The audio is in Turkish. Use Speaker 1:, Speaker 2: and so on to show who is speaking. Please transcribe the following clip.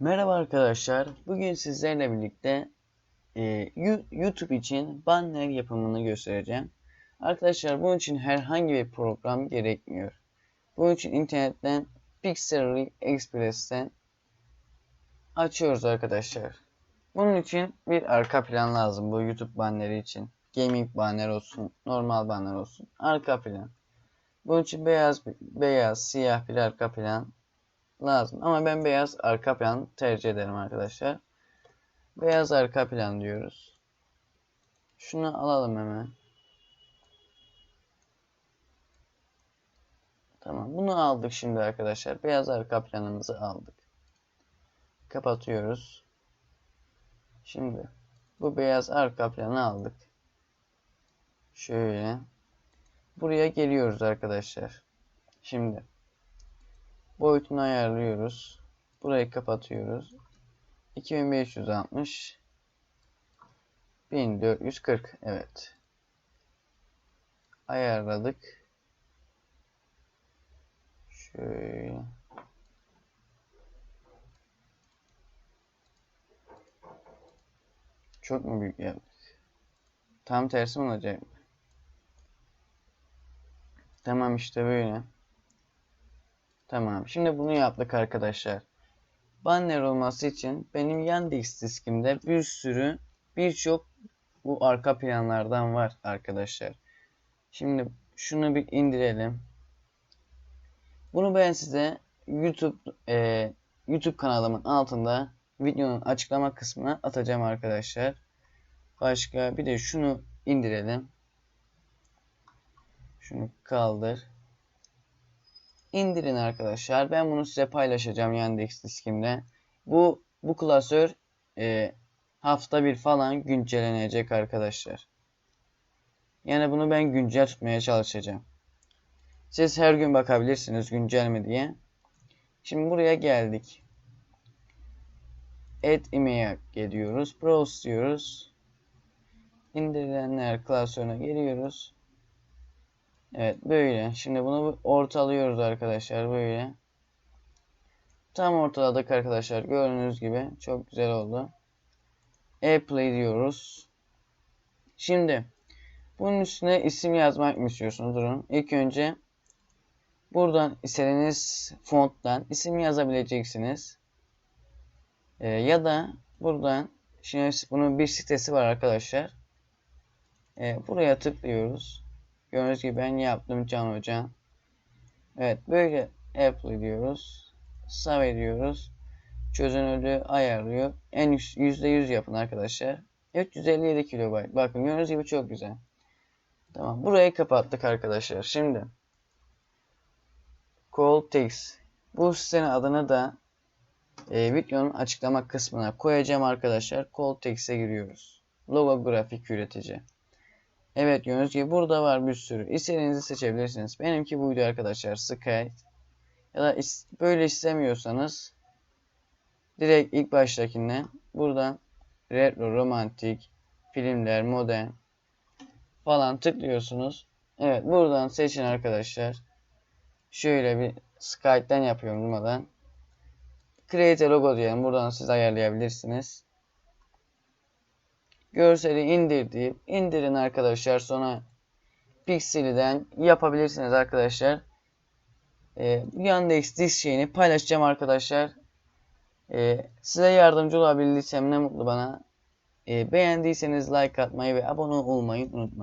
Speaker 1: Merhaba arkadaşlar. Bugün sizlerle birlikte e, YouTube için banner yapımını göstereceğim. Arkadaşlar bunun için herhangi bir program gerekmiyor. Bunun için internetten Pixelry Express'ten açıyoruz arkadaşlar. Bunun için bir arka plan lazım bu YouTube banneri için. Gaming banner olsun, normal banner olsun. Arka plan. Bunun için beyaz beyaz, siyah bir arka plan lazım. Ama ben beyaz arka plan tercih ederim arkadaşlar. Beyaz arka plan diyoruz. Şunu alalım hemen. Tamam. Bunu aldık şimdi arkadaşlar. Beyaz arka planımızı aldık. Kapatıyoruz. Şimdi bu beyaz arka planı aldık. Şöyle. Buraya geliyoruz arkadaşlar. Şimdi boyutunu ayarlıyoruz. Burayı kapatıyoruz. 2560 1440 evet. Ayarladık. Şöyle. Çok mu büyük yaptık? Tam tersi mi olacak? Tamam işte böyle. Tamam. Şimdi bunu yaptık arkadaşlar. Banner olması için benim Yandex diskimde bir sürü birçok bu arka planlardan var arkadaşlar. Şimdi şunu bir indirelim. Bunu ben size YouTube e, YouTube kanalımın altında videonun açıklama kısmına atacağım arkadaşlar. Başka bir de şunu indirelim. Şunu kaldır. İndirin arkadaşlar. Ben bunu size paylaşacağım Yandex diskimde. Bu bu klasör e, hafta bir falan güncellenecek arkadaşlar. Yani bunu ben güncel tutmaya çalışacağım. Siz her gün bakabilirsiniz güncel mi diye. Şimdi buraya geldik. Add image geliyoruz. Browse diyoruz. İndirilenler klasörüne geliyoruz. Evet böyle. Şimdi bunu ortalıyoruz arkadaşlar böyle. Tam ortaladık arkadaşlar. Gördüğünüz gibi çok güzel oldu. Apply diyoruz. Şimdi bunun üstüne isim yazmak mı istiyorsunuz? Durun. İlk önce buradan istediğiniz fonttan isim yazabileceksiniz. Ee, ya da buradan şimdi bunun bir sitesi var arkadaşlar. Ee, buraya tıklıyoruz. Gördüğünüz gibi ben yaptım Can Hoca. Evet böyle apply diyoruz. Save ediyoruz. Çözünürlüğü ayarlıyor. En üst %100 yapın arkadaşlar. 357 KB. Bakın gördüğünüz gibi çok güzel. Tamam. Burayı kapattık arkadaşlar. Şimdi Call Text. Bu sitenin adını da e, videonun açıklama kısmına koyacağım arkadaşlar. Call Text'e giriyoruz. Logo grafik üretici. Evet gördüğünüz gibi burada var bir sürü. İstediğinizi seçebilirsiniz. Benimki buydu arkadaşlar. Sky. Ya da is böyle istemiyorsanız direkt ilk baştakinden buradan retro, romantik, filmler, modern falan tıklıyorsunuz. Evet buradan seçin arkadaşlar. Şöyle bir Skype'den yapıyorum durmadan. Create logo diyelim. Buradan siz ayarlayabilirsiniz. Görseli indir indirin arkadaşlar. Sonra Pixel'den yapabilirsiniz arkadaşlar. Ee, Yandex disk şeyini paylaşacağım arkadaşlar. Ee, size yardımcı olabildiysem ne mutlu bana. Ee, beğendiyseniz like atmayı ve abone olmayı unutmayın.